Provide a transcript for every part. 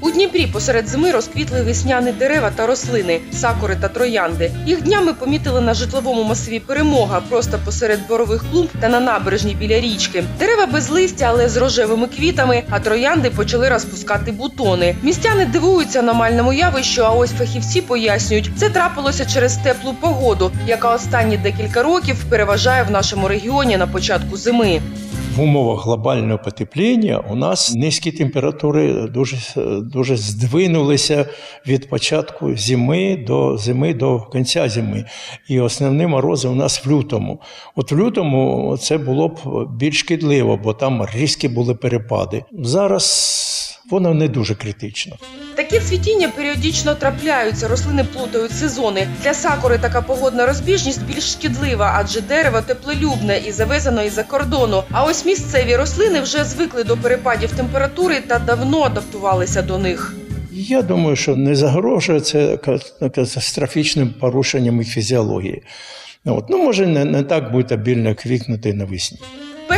У Дніпрі посеред зими розквітли весняні дерева та рослини, сакури та троянди. Їх днями помітили на житловому масиві перемога, просто посеред борових клумб та на набережні біля річки. Дерева без листя, але з рожевими квітами, а троянди почали розпускати бутони. Містяни дивуються аномальному явищу, а ось фахівці пояснюють, це трапилося через теплу погоду, яка останні декілька років переважає в нашому регіоні на початку зими. В умовах глобального потепління у нас низькі температури дуже, дуже здвинулися від початку зими до зими до кінця зими. І основні морози у нас в лютому. От в лютому це було б більш шкідливо, бо там різкі були перепади. Зараз воно не дуже критично. Такі цвітіння періодично трапляються, рослини плутають сезони. Для сакури така погодна розбіжність більш шкідлива, адже дерево теплолюбне і завезено із-за кордону. А ось місцеві рослини вже звикли до перепадів температури та давно адаптувалися до них. Я думаю, що не загрожує це катастрофічним порушенням їх фізіології. От. Ну, може, не, не так буде обільно квікнути навесні.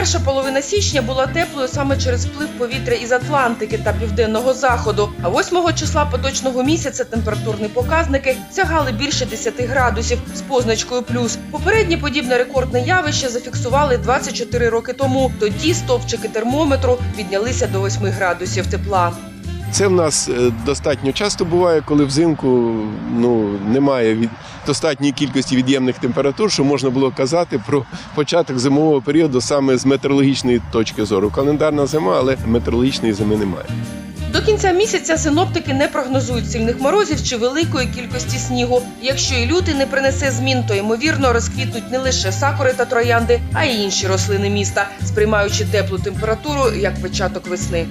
Перша половина січня була теплою саме через вплив повітря із Атлантики та південного заходу. А 8 числа поточного місяця температурні показники сягали більше 10 градусів з позначкою плюс. Попереднє подібне рекордне явище зафіксували 24 роки тому. Тоді стовпчики термометру піднялися до 8 градусів тепла. Це в нас е, достатньо часто буває, коли взимку ну, немає від достатньої кількості від'ємних температур, що можна було казати про початок зимового періоду саме з метеорологічної точки зору. Календарна зима, але метеорологічної зими немає. До кінця місяця синоптики не прогнозують сильних морозів чи великої кількості снігу. Якщо і лютий не принесе змін, то ймовірно розквітнуть не лише сакури та троянди, а й інші рослини міста, сприймаючи теплу температуру як початок весни.